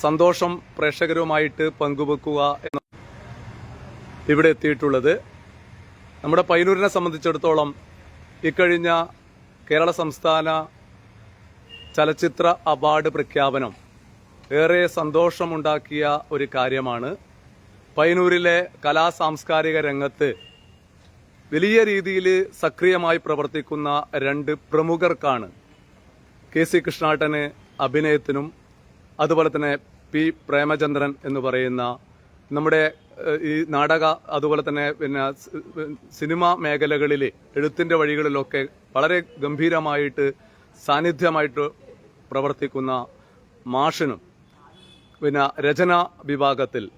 സന്തോഷം പ്രേക്ഷകരുമായിട്ട് പങ്കുവെക്കുക എന്ന ഇവിടെ എത്തിയിട്ടുള്ളത്. നമ്മുടെ പയ്യന്നൂരിനെ സംബന്ധിച്ചിടത്തോളം ഇക്കഴിഞ്ഞ കേരള സംസ്ഥാന ചലച്ചിത്ര അവാർഡ് പ്രഖ്യാപനം ഏറെ സന്തോഷമുണ്ടാക്കിയ ഒരു കാര്യമാണ്. പയ്യന്നൂരിലെ കലാ സാംസ്കാരിക രംഗത്ത് വലിയ രീതിയിൽ സക്രിയമായി പ്രവർത്തിക്കുന്ന രണ്ട് പ്രമുഖർക്കാണ് കെ സി കൃഷ്ണാട്ടന് അഭിനയത്തിനും അതുപോലെ തന്നെ പി പ്രേമചന്ദ്രൻ എന്ന് പറയുന്ന നമ്മുടെ ഈ നാടക അതുപോലെ തന്നെ പിന്നെ സിനിമ മേഖലകളിൽ എഴുത്തിന്റെ വഴികളിലൊക്കെ വളരെ ഗംഭീരമായിട്ട് സാന്നിധ്യമായിട്ട് പ്രവർത്തിക്കുന്ന മാഷിനും പിന്നെ രചന വിഭാഗത്തിൽ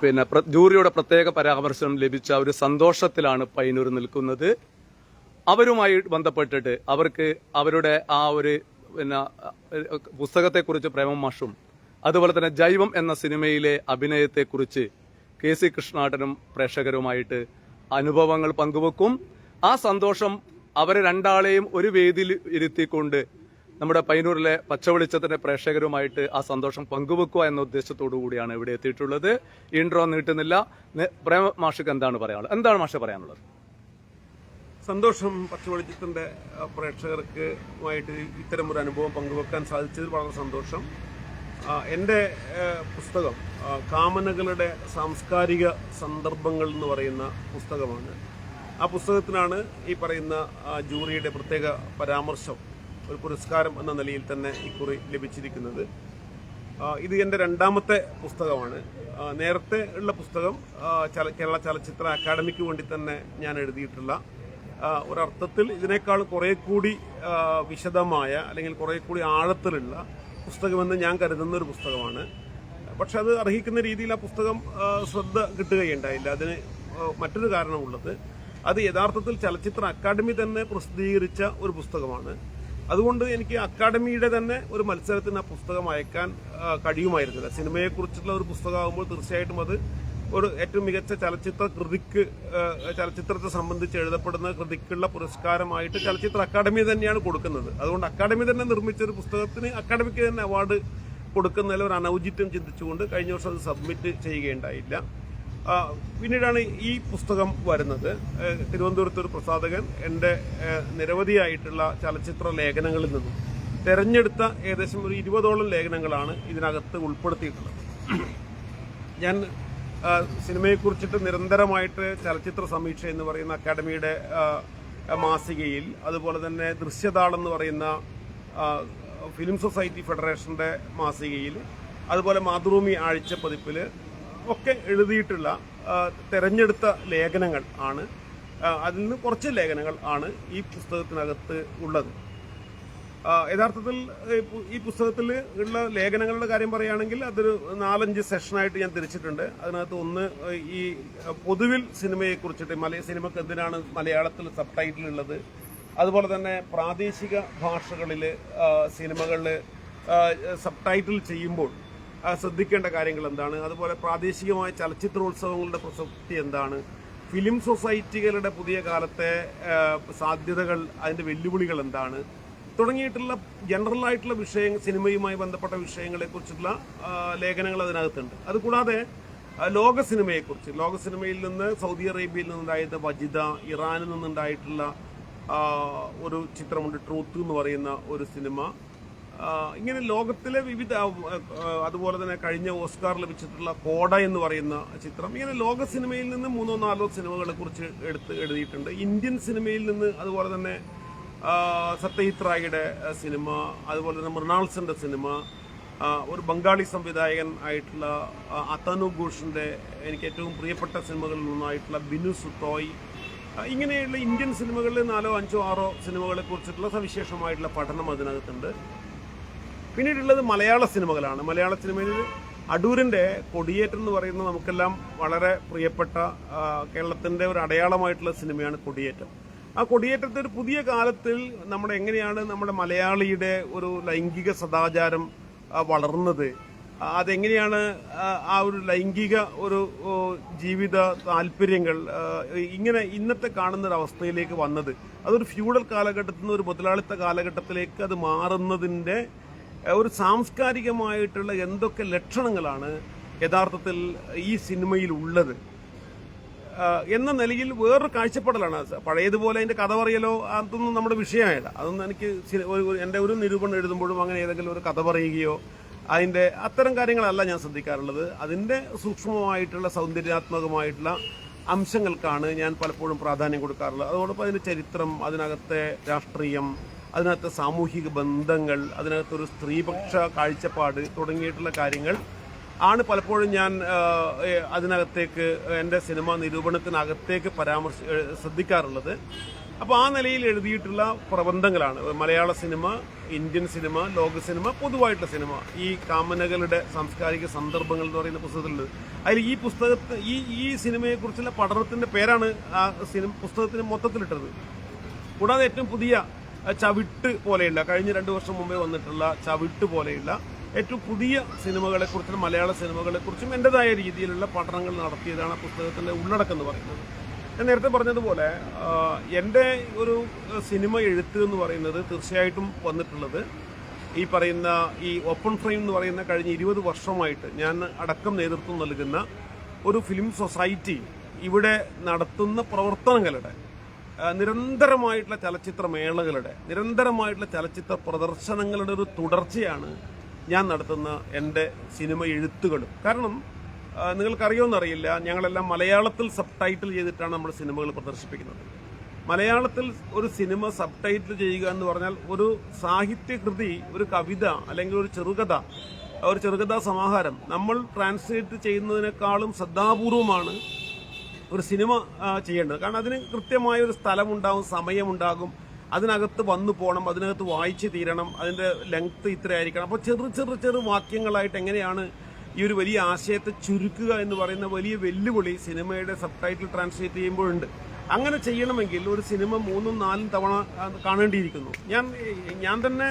പിന്നെ ജൂറിയുടെ പ്രത്യേക പരാമർശം ലഭിച്ച ഒരു സന്തോഷത്തിലാണ് പൈനൂർ നിൽക്കുന്നത്. അവരുമായി ബന്ധപ്പെട്ടിട്ട് അവർക്ക് അവരുടെ ആ ഒരു പിന്നെ പുസ്തകത്തെക്കുറിച്ച് പ്രേമം മാഷും അതുപോലെ തന്നെ ജൈവം എന്ന സിനിമയിലെ അഭിനയത്തെക്കുറിച്ച് കെ സി കൃഷ്ണാട്ടനും പ്രേക്ഷകരുമായിട്ട് അനുഭവങ്ങൾ പങ്കുവെക്കും. ആ സന്തോഷം അവരെ രണ്ടാളെയും ഒരു വേദിയിൽ ഇരുത്തിക്കൊണ്ട് നമ്മുടെ പൈനൂരിലെ പച്ചവെളിച്ചത്തിന്റെ പ്രേക്ഷകരുമായിട്ട് ആ സന്തോഷം പങ്കുവെക്കുക എന്ന ഉദ്ദേശത്തോടു കൂടിയാണ് ഇവിടെ എത്തിയിട്ടുള്ളത്. ഇൻട്രോ നീട്ടുന്നില്ല. പ്രേമ മാഷിക്ക് എന്താണ് പറയാനുള്ളത്? എന്താണ് മാഷ പറയാനുള്ളത്? സന്തോഷം പച്ചവെളിച്ചത്തിന്റെ ആ, പ്രേക്ഷകർക്കുമായിട്ട് ഇത്തരം ഒരു അനുഭവം പങ്കുവെക്കാൻ സാധിച്ചതിൽ വളരെ സന്തോഷം. എന്റെ പുസ്തകം കാമനകളുടെ സാംസ്കാരിക സന്ദർഭങ്ങൾ എന്ന് പറയുന്ന പുസ്തകമാണ്. ആ പുസ്തകത്തിനാണ് ഈ പറയുന്ന ജൂറിയുടെ പ്രത്യേക പരാമർശം ഒരു പുരസ്കാരം എന്ന നിലയിൽ തന്നെ ഇക്കുറി ലഭിച്ചിരിക്കുന്നത്. ഇത് എന്റെ രണ്ടാമത്തെ പുസ്തകമാണ്. നേരത്തെ ഉള്ള പുസ്തകം കേരള ചലച്ചിത്ര അക്കാദമിക്ക് വേണ്ടി തന്നെ ഞാൻ എഴുതിയിട്ടുള്ള ഒരർത്ഥത്തിൽ ഇതിനേക്കാൾ കുറേ കൂടി വിശദമായ അല്ലെങ്കിൽ കുറേ കൂടി ആഴത്തിലുള്ള പുസ്തകമെന്ന് ഞാൻ കരുതുന്ന ഒരു പുസ്തകമാണ്. പക്ഷെ അത് അർഹിക്കുന്ന രീതിയിൽ ആ പുസ്തകം ശ്രദ്ധ കിട്ടുകയുണ്ടായില്ല. അതിന് മറ്റൊരു കാരണമുള്ളത് അത് യഥാർത്ഥത്തിൽ ചലച്ചിത്ര അക്കാദമി തന്നെ പ്രസിദ്ധീകരിച്ച ഒരു പുസ്തകമാണ്. അതുകൊണ്ട് എനിക്ക് അക്കാദമിയുടെ തന്നെ ഒരു മത്സരത്തിന് ആ പുസ്തകം അയക്കാൻ കഴിയുമായിരുന്നില്ല. സിനിമയെക്കുറിച്ചുള്ള ഒരു പുസ്തകമാകുമ്പോൾ തീർച്ചയായിട്ടും അത് ഒരു ഏറ്റവും മികച്ച ചലച്ചിത്ര കൃതിക്ക് ചലച്ചിത്രത്തെ സംബന്ധിച്ച് എഴുതപ്പെടുന്ന കൃതിക്കുള്ള പുരസ്കാരമായിട്ട് ചലച്ചിത്ര അക്കാദമി തന്നെയാണ് കൊടുക്കുന്നത്. അതുകൊണ്ട് അക്കാദമി തന്നെ നിർമ്മിച്ച ഒരു പുസ്തകത്തിന് അക്കാദമിക്ക് തന്നെ അവാർഡ് കൊടുക്കുന്നതിൽ ഒരു അനൗചിത്യം ചിന്തിച്ചുകൊണ്ട് കഴിഞ്ഞ വർഷം അത് സബ്മിറ്റ് ചെയ്യുകയുണ്ടായില്ല. പിന്നീടാണ് ഈ പുസ്തകം വരുന്നത്. തിരുവനന്തപുരത്ത് ഒരു പ്രസാധകൻ എന്റെ നിരവധിയായിട്ടുള്ള ചലച്ചിത്ര ലേഖനങ്ങളിൽ നിന്നും തെരഞ്ഞെടുത്ത ഏകദേശം ഒരു ഇരുപതോളം ലേഖനങ്ങളാണ് ഇതിനകത്ത് ഉൾപ്പെടുത്തിയിട്ടുള്ളത്. ഞാൻ സിനിമയെക്കുറിച്ചിട്ട് നിരന്തരമായിട്ട് ചലച്ചിത്ര സമീക്ഷ എന്ന് പറയുന്ന അക്കാഡമിയുടെ മാസികയിൽ അതുപോലെ തന്നെ ദൃശ്യതാളെന്ന് പറയുന്ന ഫിലിം സൊസൈറ്റി ഫെഡറേഷന്റെ മാസികയിൽ അതുപോലെ മാതൃഭൂമി ആഴ്ച പതിപ്പിൽ ഒക്കെ എഴുതിയിട്ടുള്ള തിരഞ്ഞെടുത്ത ലേഖനങ്ങൾ ആണ്. അതിൽ നിന്ന് കുറച്ച് ലേഖനങ്ങൾ ആണ് ഈ പുസ്തകത്തിനകത്ത് ഉള്ളത്. യഥാർത്ഥത്തിൽ ഈ പുസ്തകത്തിൽ ഉള്ള ലേഖനങ്ങളുടെ കാര്യം പറയുകയാണെങ്കിൽ അതൊരു നാലഞ്ച് സെഷനായിട്ട് ഞാൻ തിരിച്ചിട്ടുണ്ട്. അതിനകത്ത് ഒന്ന് ഈ പൊതുവിൽ സിനിമയെ കുറിച്ചിട്ട് മലയ സിനിമക്ക് എന്തിനാണ് മലയാളത്തിൽ സബ് ടൈറ്റിൽ ഉള്ളത്? അതുപോലെ തന്നെ പ്രാദേശിക ഭാഷകളിൽ സിനിമകളിൽ സബ് ടൈറ്റിൽ ചെയ്യുമ്പോൾ ശ്രദ്ധിക്കേണ്ട കാര്യങ്ങൾ എന്താണ്? അതുപോലെ പ്രാദേശികമായ ചലച്ചിത്രോത്സവങ്ങളുടെ പ്രസക്തി എന്താണ്? ഫിലിം സൊസൈറ്റികളുടെ പുതിയ കാലത്തെ സാധ്യതകൾ അതിന്റെ വെല്ലുവിളികൾ എന്താണ്? തുടങ്ങിയിട്ടുള്ള ജനറൽ ആയിട്ടുള്ള വിഷയങ്ങൾ സിനിമയുമായി ബന്ധപ്പെട്ട വിഷയങ്ങളെ കുറിച്ചുള്ള ലേഖനങ്ങൾ അതിനകത്തുണ്ട്. അതുകൂടാതെ ലോക സിനിമയെക്കുറിച്ച്. ലോക സിനിമയിൽ നിന്ന് സൗദി അറേബ്യയിൽ നിന്നുണ്ടായത് വജിത ഇറാനിൽ നിന്നുണ്ടായിട്ടുള്ള ഒരു ചിത്രമുണ്ട് ട്രൂത്ത് എന്ന് പറയുന്ന ഒരു സിനിമ. ഇങ്ങനെ ലോകത്തിലെ വിവിധ അതുപോലെ തന്നെ കഴിഞ്ഞ ഓസ്കാർ ലഭിച്ചിട്ടുള്ള കോട എന്ന് പറയുന്ന ചിത്രം. ഇങ്ങനെ ലോക സിനിമയിൽ നിന്ന് മൂന്നോ നാലോ സിനിമകളെ കുറിച്ച് എടുത്ത് എഴുതിയിട്ടുണ്ട്. ഇന്ത്യൻ സിനിമയിൽ നിന്ന് അതുപോലെ തന്നെ സത്യജിത് റായിയുടെ സിനിമ അതുപോലെ തന്നെ മൃണാൾസിന്റെ സിനിമ ഒരു ബംഗാളി സംവിധായകൻ ആയിട്ടുള്ള അതനു ഘോഷിന്റെ എനിക്ക് ഏറ്റവും പ്രിയപ്പെട്ട സിനിമകളിൽ ഒന്നായിട്ടുള്ള ബിനു സുത്തോയ് ഇങ്ങനെയുള്ള ഇന്ത്യൻ സിനിമകളിൽ നാലോ അഞ്ചോ ആറോ സിനിമകളെ കുറിച്ചിട്ടുള്ള സവിശേഷമായിട്ടുള്ള പഠനം അതിനകത്തുണ്ട്. പിന്നീടുള്ളത് മലയാള സിനിമകളാണ്. മലയാള സിനിമയിൽ അടൂരിന്റെ കൊടിയേറ്റം എന്ന് പറയുന്ന നമുക്കെല്ലാം വളരെ പ്രിയപ്പെട്ട കേരളത്തിന്റെ ഒരു അടയാളമായിട്ടുള്ള സിനിമയാണ് കൊടിയേറ്റം. ആ കൊടിയേറ്റത്തെ ഒരു പുതിയ കാലത്തിൽ നമ്മുടെ എങ്ങനെയാണ് നമ്മുടെ മലയാളിയുടെ ഒരു ലൈംഗിക സദാചാരം വളർന്നത്? അതെങ്ങനെയാണ് ആ, ഒരു ലൈംഗിക ഒരു ജീവിത താല്പര്യങ്ങൾ ഇങ്ങനെ ഇന്നത്തെ കാണുന്ന ഒരു അവസ്ഥയിലേക്ക് വന്നത്? അതൊരു ഫ്യൂഡൽ കാലഘട്ടത്തിൽ നിന്ന് ഒരു മുതലാളിത്ത കാലഘട്ടത്തിലേക്ക് അത് മാറുന്നതിന്റെ ഒരു സാംസ്കാരികമായിട്ടുള്ള എന്തൊക്കെ ലക്ഷണങ്ങളാണ് യഥാർത്ഥത്തിൽ ഈ സിനിമയിൽ ഉള്ളത്? എന്ന നിലയിൽ വേറൊരു കാഴ്ചപ്പാടലാണ്. പഴയതുപോലെ അതിന്റെ കഥ പറയലോ അതൊന്നും നമ്മുടെ വിഷയമായില്ല. അതൊന്നും എനിക്ക് എന്റെ ഒരു നിരൂപണം എഴുതുമ്പോഴും അങ്ങനെ ഏതെങ്കിലും ഒരു കഥ പറയുകയോ അതിന്റെ അത്തരം കാര്യങ്ങളല്ല ഞാൻ ശ്രദ്ധിക്കാറുള്ളത്. അതിന്റെ സൂക്ഷ്മമായിട്ടുള്ള സൗന്ദര്യാത്മകമായിട്ടുള്ള അംശങ്ങൾക്കാണ് ഞാൻ പലപ്പോഴും പ്രാധാന്യം കൊടുക്കാറുള്ളത്. അതോടൊപ്പം അതിന്റെ ചരിത്രം അതിനകത്തെ രാഷ്ട്രീയം അതിനകത്തെ സാമൂഹിക ബന്ധങ്ങൾ അതിനകത്തൊരു സ്ത്രീപക്ഷ കാഴ്ചപ്പാട് തുടങ്ങിയിട്ടുള്ള കാര്യങ്ങൾ ആണ് പലപ്പോഴും ഞാൻ അതിനകത്തേക്ക് എന്റെ സിനിമ നിരൂപണത്തിനകത്തേക്ക് പരാമർശ ശ്രദ്ധിക്കാറുള്ളത്. അപ്പോൾ ആ നിലയിൽ എഴുതിയിട്ടുള്ള പ്രബന്ധങ്ങളാണ്. മലയാള സിനിമ ഇന്ത്യൻ സിനിമ ലോക സിനിമ പൊതുവായിട്ടുള്ള സിനിമ. ഈ കാമനകളുടെ സാംസ്കാരിക സന്ദർഭങ്ങൾ എന്ന് പറയുന്ന പുസ്തകത്തിലുണ്ട്. അതിൽ ഈ പുസ്തകത്തെ ഈ ഈ സിനിമയെക്കുറിച്ചുള്ള പഠനത്തിന്റെ പേരാണ് ആ സിനിമ പുസ്തകത്തിന് മൊത്തത്തിലിട്ടത്. കൂടാതെ ഏറ്റവും പുതിയ ചവിട്ട് പോലെയുള്ള കഴിഞ്ഞ രണ്ട് വർഷം മുമ്പേ വന്നിട്ടുള്ള ചവിട്ട് പോലെയുള്ള ഏറ്റവും പുതിയ സിനിമകളെ കുറിച്ചും മലയാള സിനിമകളെക്കുറിച്ചും എന്റെതായ രീതിയിലുള്ള പഠനങ്ങൾ നടത്തിയതാണ് ആ പുസ്തകത്തിന്റെ ഉള്ളടക്കം എന്ന് പറയുന്നത്. ഞാൻ നേരത്തെ പറഞ്ഞതുപോലെ എന്റെ ഒരു സിനിമ എഴുത്ത് എന്ന് പറയുന്നത് തീർച്ചയായിട്ടും വന്നിട്ടുള്ളത് ഈ പറയുന്ന ഈ ഓപ്പൺ ഫ്രെയിം എന്ന് പറയുന്ന കഴിഞ്ഞ ഇരുപത് വർഷമായിട്ട് ഞാൻ അടക്കം നേതൃത്വം നൽകുന്ന ഒരു ഫിലിം സൊസൈറ്റി ഇവിടെ നടത്തുന്ന പ്രവർത്തനങ്ങളുടെ നിരന്തരമായിട്ടുള്ള ചലച്ചിത്ര മേളകളുടെ നിരന്തരമായിട്ടുള്ള ചലച്ചിത്ര പ്രദർശനങ്ങളുടെ ഒരു തുടർച്ചയാണ് ഞാൻ നടത്തുന്ന എന്റെ സിനിമ എഴുത്തുകളും. കാരണം നിങ്ങൾക്കറിയോന്നറിയില്ല ഞങ്ങളെല്ലാം മലയാളത്തിൽ സബ് ടൈറ്റിൽ ചെയ്തിട്ടാണ് നമ്മൾ സിനിമകൾ പ്രദർശിപ്പിക്കുന്നത്. മലയാളത്തിൽ ഒരു സിനിമ സബ് ടൈറ്റിൽ ചെയ്യുക എന്ന് പറഞ്ഞാൽ ഒരു സാഹിത്യകൃതി ഒരു കവിത അല്ലെങ്കിൽ ഒരു ചെറുകഥ ഒരു ചെറുകഥാ സമാഹാരം നമ്മൾ ട്രാൻസ്ലേറ്റ് ചെയ്യുന്നതിനേക്കാളും ശ്രദ്ധാപൂർവമാണ് ഒരു സിനിമ ചെയ്യേണ്ടത്. കാരണം അതിന് കൃത്യമായ ഒരു സ്ഥലമുണ്ടാകും സമയമുണ്ടാകും അതിനകത്ത് വന്നു പോകണം അതിനകത്ത് വായിച്ച് തീരണം അതിന്റെ ലെങ്ത് ഇത്രയായിരിക്കണം. അപ്പോൾ ചെറു ചെറു ചെറു വാക്യങ്ങളായിട്ട് എങ്ങനെയാണ് ഈ ഒരു വലിയ ആശയത്തെ ചുരുക്കുക എന്ന് പറയുന്ന വലിയ വെല്ലുവിളി സിനിമയുടെ സബ് ടൈറ്റിൽ ട്രാൻസ്ലേറ്റ് ചെയ്യുമ്പോഴുണ്ട്. അങ്ങനെ ചെയ്യണമെങ്കിൽ ഒരു സിനിമ മൂന്നും നാലും തവണ കാണേണ്ടിയിരിക്കുന്നു. ഞാൻ ഞാൻ തന്നെ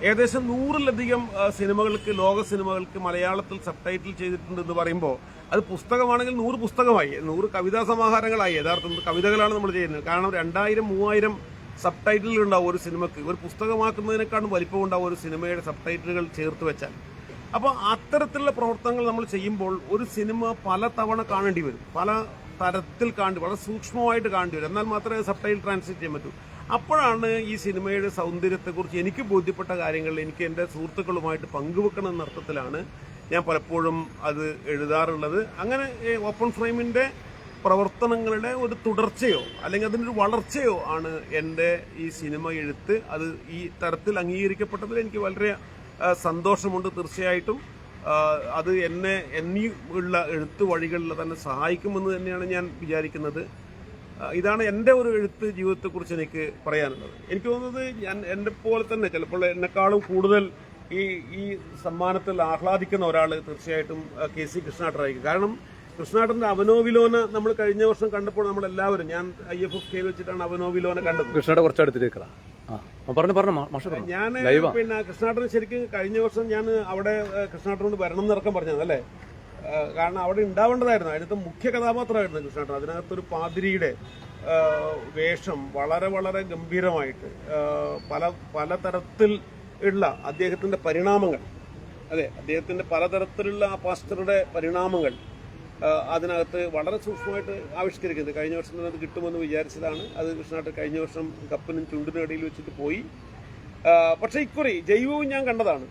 ഏകദേശം നൂറിലധികം സിനിമകൾക്ക് ലോക സിനിമകൾക്ക് മലയാളത്തിൽ സബ് ടൈറ്റിൽ ചെയ്തിട്ടുണ്ട് എന്ന് പറയുമ്പോൾ അത് പുസ്തകമാണെങ്കിൽ നൂറ് പുസ്തകമായി നൂറ് കവിതാ സമാഹാരങ്ങളായി യഥാർത്ഥത്തിൽ കവിതകളാണ് നമ്മൾ ചെയ്യുന്നത്. കാരണം രണ്ടായിരം മൂവായിരം സബ് ടൈറ്റിലുകൾ ഉണ്ടാവും ഒരു സിനിമക്ക്. ഒരു പുസ്തകമാക്കുന്നതിനേക്കാളും വലിപ്പം ഉണ്ടാവും ഒരു സിനിമയുടെ സബ് ടൈറ്റിലുകൾ ചേർത്ത് വെച്ചാൽ. അപ്പോൾ അത്തരത്തിലുള്ള പ്രവർത്തനങ്ങൾ നമ്മൾ ചെയ്യുമ്പോൾ ഒരു സിനിമ പല തവണ കാണേണ്ടി വരും. പല തരത്തിൽ കാണേണ്ടി വളരെ സൂക്ഷ്മമായിട്ട് കാണേണ്ടി വരും. എന്നാൽ മാത്രമേ സബ് ടൈറ്റിൽ ട്രാൻസ്ലേറ്റ് ചെയ്യാൻ പറ്റൂ. അപ്പോഴാണ് ഈ സിനിമയുടെ സൗന്ദര്യത്തെക്കുറിച്ച് എനിക്ക് ബോധ്യപ്പെട്ട കാര്യങ്ങൾ എനിക്ക് എന്റെ സുഹൃത്തുക്കളുമായിട്ട് പങ്കുവെക്കണം എന്ന അർത്ഥത്തിലാണ് ഞാൻ പലപ്പോഴും അത് എഴുതാറുള്ളത്. അങ്ങനെ ഓപ്പൺ ഫ്രെയിമിന്റെ പ്രവർത്തനങ്ങളുടെ ഒരു തുടർച്ചയോ അല്ലെങ്കിൽ അതിന്റെ വളർച്ചയോ ആണ് എന്റെ ഈ സിനിമ എഴുത്ത്. അത് ഈ തരത്തിൽ അംഗീകരിക്കപ്പെട്ടതിൽ എനിക്ക് വളരെ സന്തോഷമുണ്ട് തീർച്ചയായിട്ടും. അത് എന്നെ എന്നീ ഉള്ള എഴുത്തു വഴികളിൽ തന്നെ സഹായിക്കുമെന്ന് തന്നെയാണ് ഞാൻ വിചാരിക്കുന്നത്. ഇതാണ് എന്റെ ഒരു എഴുത്ത് ജീവിതത്തെക്കുറിച്ച് എനിക്ക് പറയാനുള്ളത്. എനിക്ക് തോന്നുന്നത് ഞാൻ എന്റെ പോലെ തന്നെ ചിലപ്പോൾ എന്നെക്കാളും കൂടുതൽ ഈ ഈ സമ്മാനത്തിൽ ആഹ്ലാദിക്കുന്ന ഒരാൾ തീർച്ചയായിട്ടും കെ സി കൃഷ്ണാട്ടറായിരിക്കും കാരണം കൃഷ്ണാട്ടന്റെ അവനോവിലോന നമ്മൾ കഴിഞ്ഞ വർഷം കണ്ടപ്പോൾ നമ്മൾ എല്ലാവരും ഞാൻ ഐ എഫ് എഫ് കെ വെച്ചിട്ടാണ് അവനോവിലോന കണ്ടത്. കൃഷ്ണയുടെ കുറച്ച് ആ, പറഞ്ഞു പറഞ്ഞു ഞാൻ പിന്നെ കൃഷ്ണാട്ടൻ ശരിക്കും കഴിഞ്ഞ വർഷം ഞാൻ അവിടെ കൃഷ്ണാട്ടനോട് വരണം എന്നിറക്കം പറഞ്ഞത് അല്ലേ? കാരണം അവിടെ ഉണ്ടാവേണ്ടതായിരുന്നു. അതിനകത്ത് മുഖ്യ കഥാപാത്രമായിരുന്നു കൃഷ്ണേട്ടൻ അതിനകത്തൊരു പാതിരിയുടെ വേഷം വളരെ വളരെ ഗംഭീരമായിട്ട് പല പല പലതരത്തിൽ ഉള്ള അദ്ദേഹത്തിന്റെ പരിണാമങ്ങൾ. അതെ അദ്ദേഹത്തിന്റെ പലതരത്തിലുള്ള ആ പാസ്റ്ററുടെ പരിണാമങ്ങൾ അതിനകത്ത് വളരെ സൂക്ഷ്മമായിട്ട് ആവിഷ്കരിക്കുന്നത്. കഴിഞ്ഞ വർഷം തന്നെ അത് കിട്ടുമെന്ന് വിചാരിച്ചതാണ്. അത് കൃഷ്ണനാട്ട് കഴിഞ്ഞ വർഷം കപ്പിനും ചുണ്ടിനും ഇടയിൽ വെച്ചിട്ട് പോയി. പക്ഷേ ഇക്കുറി ജൈവവും ഞാൻ കണ്ടതാണ്.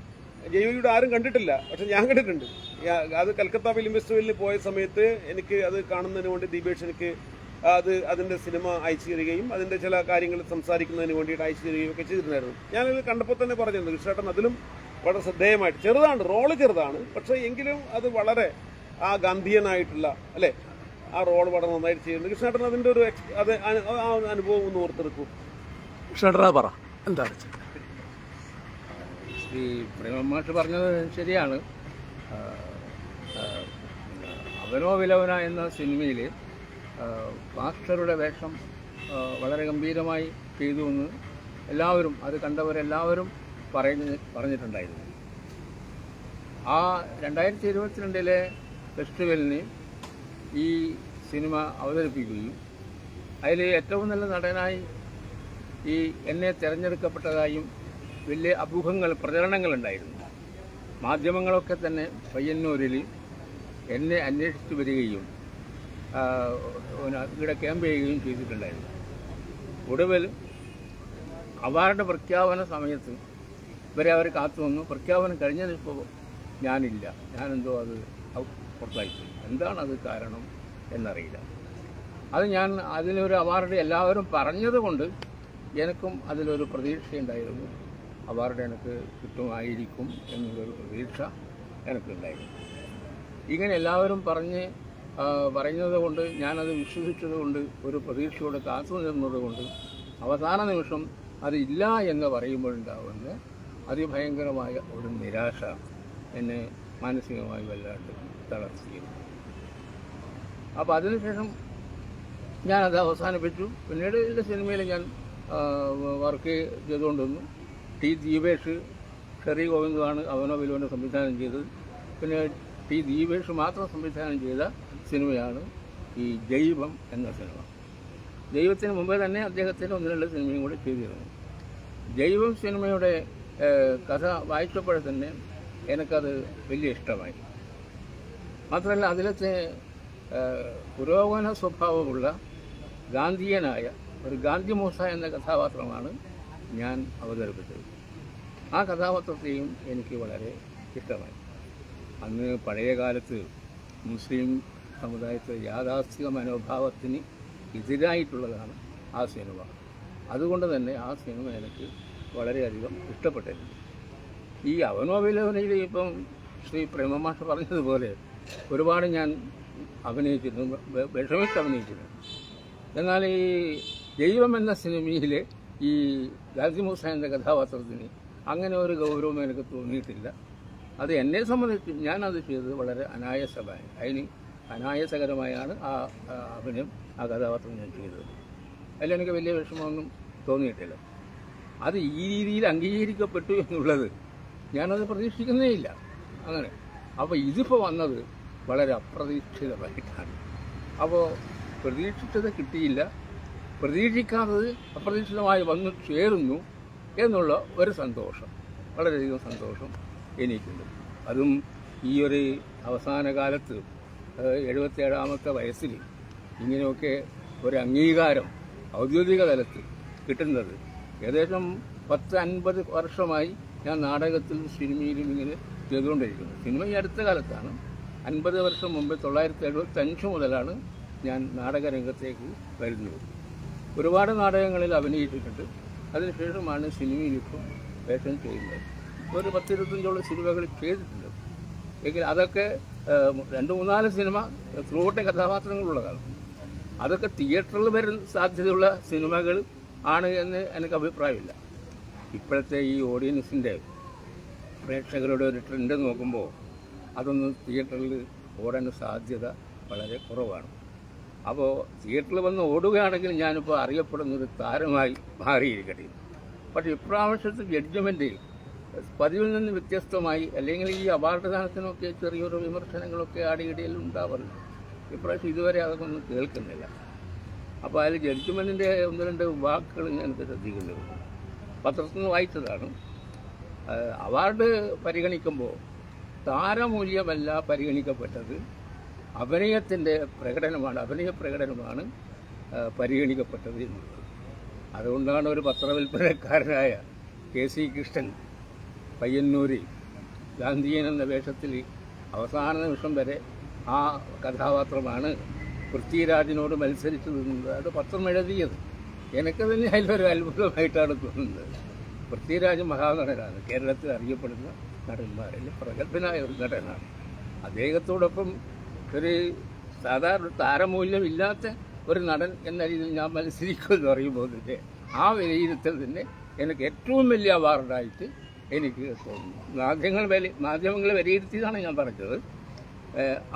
ജൈവയുടെ ആരും കണ്ടിട്ടില്ല. പക്ഷെ ഞാൻ കണ്ടിട്ടുണ്ട്. അത് കൽക്കത്ത ഫിലിം ഫെസ്റ്റിവലിൽ പോയ സമയത്ത് എനിക്ക് അത് കാണുന്നതിന് വേണ്ടി ദീപേഷ് എനിക്ക് അത് അതിന്റെ സിനിമ അയച്ചു തരികയും അതിന്റെ ചില കാര്യങ്ങൾ സംസാരിക്കുന്നതിന് വേണ്ടിയിട്ട് അയച്ചു തരികയും ഒക്കെ ചെയ്തിട്ടുണ്ടായിരുന്നു. ഞാനത് കണ്ടപ്പോൾ തന്നെ പറഞ്ഞിരുന്നു കൃഷ്ണേട്ടൻ അതിലും വളരെ ശ്രദ്ധേയമായിട്ട് ചെറുതാണ് റോൾ ചെറുതാണ്. പക്ഷേ എങ്കിലും അത് വളരെ ആ ഗാന്ധിയനായിട്ടുള്ള അല്ലേ? ആ റോൾ വളരെ നന്നായിട്ട് ചെയ്യുന്നുണ്ട് കൃഷ്ണേട്ടൻ അതിന്റെ ഒരു അത് ആ അനുഭവം ഒന്ന് ഓർത്തെടുക്കും. കൃഷ്ണേട്ടനാ പറ. എന്താണ് ഈ പ്രേമമാഷ് പറഞ്ഞത് ശരിയാണ്. അവനോ വിലവന എന്ന സിനിമയിൽ പാസ്റ്ററുടെ വേഷം വളരെ ഗംഭീരമായി ചെയ്തു എന്ന് എല്ലാവരും അത് കണ്ടവരെല്ലാവരും പറഞ്ഞ് പറഞ്ഞിട്ടുണ്ടായിരുന്നു. ആ രണ്ടായിരത്തി ഇരുപത്തിരണ്ടിലെ ഫെസ്റ്റിവലിന് ഈ സിനിമ അവതരിപ്പിക്കുകയും അതിൽ ഏറ്റവും നല്ല നടനായി ഈ എന്നെ തിരഞ്ഞെടുക്കപ്പെട്ടതായും വലിയ അഭൂഹങ്ങൾ പ്രചരണങ്ങളുണ്ടായിരുന്നു. മാധ്യമങ്ങളൊക്കെ തന്നെ പയ്യന്നൂരിൽ എന്നെ അന്വേഷിച്ചു വരികയും ഇവിടെ ക്യാമ്പ് ചെയ്യുകയും ചെയ്തിട്ടുണ്ടായിരുന്നു. ഒടുവിൽ അവാർഡ് പ്രഖ്യാപന സമയത്ത് ഇവരെ അവർ കാത്തു വന്നു പ്രഖ്യാപനം കഴിഞ്ഞതിപ്പോൾ ഞാനില്ല. ഞാനെന്തോ അത് പുറത്തായിപ്പോയി. എന്താണ് അത് കാരണം എന്നറിയില്ല. അത് ഞാൻ അതിലൊരു അവാർഡ് എല്ലാവരും പറഞ്ഞതുകൊണ്ട് എനിക്കും അതിലൊരു പ്രതീക്ഷയുണ്ടായിരുന്നു. അവാർഡ് എനിക്ക് കിട്ടുമായിരിക്കും എന്നുള്ളൊരു പ്രതീക്ഷ എനിക്കുണ്ടായിരുന്നു. ഇങ്ങനെ എല്ലാവരും പറഞ്ഞ് പറയുന്നത് കൊണ്ട് ഞാനത് വിശ്വസിച്ചത് കൊണ്ട് ഒരു പ്രതീക്ഷയോടെ കാത്തു നിന്നത് കൊണ്ട് അവസാന നിമിഷം അതില്ല എന്ന് പറയുമ്പോഴുണ്ടാവുന്ന അതിഭയങ്കരമായ ഒരു നിരാശ എന്നെ മാനസികമായി വല്ലാണ്ട് തളർത്തിയിരുന്നു. അപ്പോൾ അതിനുശേഷം ഞാനത് അവസാനിപ്പിച്ചു. പിന്നീട് എന്റെ സിനിമയിൽ ഞാൻ വർക്ക് ചെയ്തുകൊണ്ടിരുന്നു. ടി ദീപേഷ് ഷെറി ഗോവിന്ദുമാണ് അവനോ വിലോനെ സംവിധാനം ചെയ്തത്. പിന്നെ ടി ദീപേഷ് മാത്രം സംവിധാനം ചെയ്ത സിനിമയാണ് ഈ ജൈവം എന്ന സിനിമ. ദൈവത്തിന് മുമ്പേ തന്നെ അദ്ദേഹത്തിന് ഒന്ന് രണ്ട് സിനിമയും കൂടി ചെയ്തിരുന്നു. ജൈവം സിനിമയുടെ കഥ വായിച്ചപ്പോഴെ തന്നെ എനിക്കത് വലിയ ഇഷ്ടമായി. മാത്രമല്ല അതിലത്തെ പുരോഗമന സ്വഭാവമുള്ള ഗാന്ധിയനായ ഒരു ഗാന്ധി മൂസ എന്ന കഥാപാത്രമാണ് ഞാൻ അവതരിപ്പിച്ചത്. ആ കഥാപാത്രത്തെയും എനിക്ക് വളരെ ഇഷ്ടമായി. അന്ന് പഴയ കാലത്ത് മുസ്ലിം സമുദായത്തെ യാഥാസ്ഥിക മനോഭാവത്തിന് എതിരായിട്ടുള്ളതാണ് ആ സിനിമ. അതുകൊണ്ട് തന്നെ ആ സിനിമ എനിക്ക് വളരെയധികം ഇഷ്ടപ്പെട്ടിരുന്നു ഈ അവനോവിലോനയിൽ ഇപ്പം ശ്രീ പ്രേമമാഷ പറഞ്ഞതുപോലെ ഒരുപാട് ഞാൻ അഭിനയിച്ചിരുന്നു വിഷമിച്ച് അഭിനയിച്ചിരുന്നു. എന്നാൽ ഈ ദൈവം എന്ന സിനിമയിൽ ഈ ഗാന്ധി മുസാന്റെ കഥാപാത്രത്തിന് അങ്ങനെ ഒരു ഗൗരവം എനിക്ക് തോന്നിയിട്ടില്ല. അത് എന്നെ സംബന്ധിച്ച് ഞാനത് ചെയ്തത് വളരെ അനായാസമായി. അതിന് അനായാസകരമായാണ് ആ അഭിനയം ആ കഥാപാത്രം ഞാൻ ചെയ്തത്. അതിലെനിക്ക് വലിയ വിഷമമൊന്നും തോന്നിയിട്ടില്ല. അത് ഈ രീതിയിൽ അംഗീകരിക്കപ്പെട്ടു എന്നുള്ളത് ഞാനത് പ്രതീക്ഷിക്കുന്നേ ഇല്ല. അങ്ങനെ. അപ്പോൾ ഇതിപ്പോൾ വന്നത് വളരെ അപ്രതീക്ഷിതമായിട്ടാണ്. അപ്പോൾ പ്രതീക്ഷിച്ചത് കിട്ടിയില്ല. പ്രതീക്ഷിക്കാത്തത് അപ്രതീക്ഷിതമായി വന്നു ചേരുന്നു. എന്നുള്ള ഒരു സന്തോഷം. വളരെയധികം സന്തോഷം എനിക്കുണ്ട്. അതും ഈ ഒരു അവസാന കാലത്ത് എഴുപത്തേഴാമത്തെ വയസ്സിൽ ഇങ്ങനെയൊക്കെ ഒരു അംഗീകാരം ഔദ്യോഗിക തലത്തിൽ കിട്ടുന്നത്. ഏകദേശം പത്ത് അൻപത് വർഷമായി ഞാൻ നാടകത്തിലും സിനിമയിലും ഇങ്ങനെ ചെയ്തുകൊണ്ടിരിക്കുന്നു. സിനിമ ഈ അടുത്ത കാലത്താണ്. അൻപത് വർഷം മുമ്പ് തൊള്ളായിരത്തി എഴുപത്തി അഞ്ച് മുതലാണ് ഞാൻ നാടകരംഗത്തേക്ക് വരുന്നത്. ഒരുപാട് നാടകങ്ങളിൽ അഭിനയിച്ചിട്ടുണ്ട്. അതിനുശേഷമാണ് സിനിമയിലിപ്പോൾ വേഷം ചെയ്യുന്നത്. ഒരു പത്തിരുപത്തഞ്ചോളം സിനിമകൾ ചെയ്തിട്ടുണ്ട്. എങ്കിൽ അതൊക്കെ രണ്ട് മൂന്നാൽ സിനിമ ത്രൂട്ടെ കഥാപാത്രങ്ങളുള്ളതാണ്. അതൊക്കെ തിയേറ്ററിൽ വരാൻ സാധ്യതയുള്ള സിനിമകൾ ആണ് എന്ന് എനിക്ക് അഭിപ്രായമില്ല. ഇപ്പോഴത്തെ ഈ ഓഡിയൻസിന്റെ പ്രേക്ഷകരുടെ ഒരു ട്രെൻഡ് നോക്കുമ്പോൾ അതൊന്നും തിയേറ്ററിൽ ഓടാൻ സാധ്യത വളരെ കുറവാണ്. അപ്പോൾ തിയേറ്ററിൽ വന്ന് ഓടുകയാണെങ്കിൽ ഞാനിപ്പോൾ അറിയപ്പെടുന്ന ഒരു താരമായി മാറിയിരിക്കട്ടെ. പക്ഷേ ഇപ്രാവശ്യത്തെ ജഡ്ജ്മെന്റിൽ പതിവിൽ നിന്ന് വ്യത്യസ്തമായി അല്ലെങ്കിൽ ഈ അവാർഡ് ദാനത്തിനൊക്കെ ചെറിയൊരു വിമർശനങ്ങളൊക്കെ ആടിയിടയിൽ ഉണ്ടാവാറുണ്ട് ഇപ്രാവശ്യം ഇതുവരെ അതൊന്നും കേൾക്കുന്നില്ല. അപ്പോൾ അതിൽ ജഡ്ജ്മെന്റിന്റെ ഒന്ന് രണ്ട് വാക്കുകൾ ഞാൻ ശ്രദ്ധിക്കുന്നുണ്ട് പത്രത്തിൽ നിന്ന് വായിച്ചതാണ് അവാർഡ് പരിഗണിക്കുമ്പോൾ താരമൂല്യമല്ല പരിഗണിക്കപ്പെട്ടത്. അഭിനയത്തിന്റെ പ്രകടനമാണ് അഭിനയ പ്രകടനമാണ് പരിഗണിക്കപ്പെട്ടത് എന്നുള്ളത്. അതുകൊണ്ടാണ് ഒരു പത്രവിൽപ്പനക്കാരനായ കെ സി കൃഷ്ണൻ പയ്യന്നൂരിൽ ഗാന്ധിയൻ എന്ന വേഷത്തിൽ അവസാന നിമിഷം വരെ ആ കഥാപാത്രമാണ് പൃഥ്വിരാജിനോട് മത്സരിച്ചു നിന്നത് അത് പത്രം എഴുതിയത്. എനിക്ക് തന്നെ അതിലൊരു അത്ഭുതമായിട്ടാണ് തോന്നുന്നത്. പൃഥ്വിരാജ് മഹാനടനാണ്. കേരളത്തിൽ അറിയപ്പെടുന്ന നടന്മാരിൽ പ്രഗത്ഭനായ ഒരു നടനാണ്. അദ്ദേഹത്തോടൊപ്പം ഒരു സാധാരണ താരമൂല്യമില്ലാത്ത ഒരു നടൻ എന്ന രീതിയിൽ ഞാൻ മത്സരിക്കുമെന്ന് പറയുമ്പോൾ തന്നെ ആ വിലയിരുത്തൽ തന്നെ എനിക്ക് ഏറ്റവും വലിയ അവാർഡായിട്ട് എനിക്ക് തോന്നുന്നു. മാധ്യമങ്ങൾ വില മാധ്യമങ്ങൾ വിലയിരുത്തിയതാണ് ഞാൻ പറഞ്ഞത്.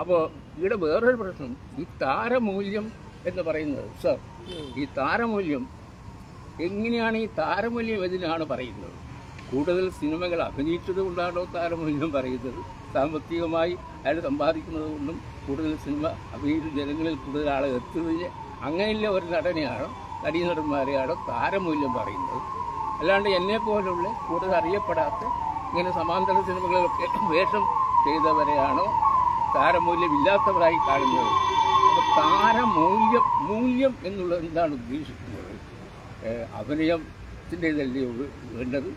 അപ്പോൾ ഇവിടെ വേറൊരു പ്രശ്നം. ഈ താരമൂല്യം എന്ന് പറയുന്നത് സർ ഈ താരമൂല്യം എങ്ങനെയാണ് ഈ താരമൂല്യം ഇതിനാണ് പറയുന്നത്. കൂടുതൽ സിനിമകൾ അഭിനയിച്ചത് കൊണ്ടാണോ താരമൂല്യം പറയുന്നത്? സാമ്പത്തികമായി അയാൾ സമ്പാദിക്കുന്നത് കൊണ്ടും കൂടുതൽ സിനിമ വീട് ജനങ്ങളിൽ കൂടുതൽ ആളെ എത്തുന്നതിന് അങ്ങനെയുള്ള ഒരു നടനെയാണോ നടീനടന്മാരെയാണോ താരമൂല്യം പറയുന്നത്. അല്ലാണ്ട് എന്നെ പോലുള്ള കൂടുതൽ അറിയപ്പെടാത്ത ഇങ്ങനെ സമാന്തര സിനിമകളിലൊക്കെ വേഷം ചെയ്തവരെയാണോ താരമൂല്യമില്ലാത്തവരായി കാണുന്നത്. അപ്പോൾ താരമൂല്യം മൂല്യം എന്നുള്ളത് എന്താണ് ഉദ്ദേശിക്കുന്നത്? അഭിനയത്തിന്റെ ഇതല്ലേ വേണ്ടത്.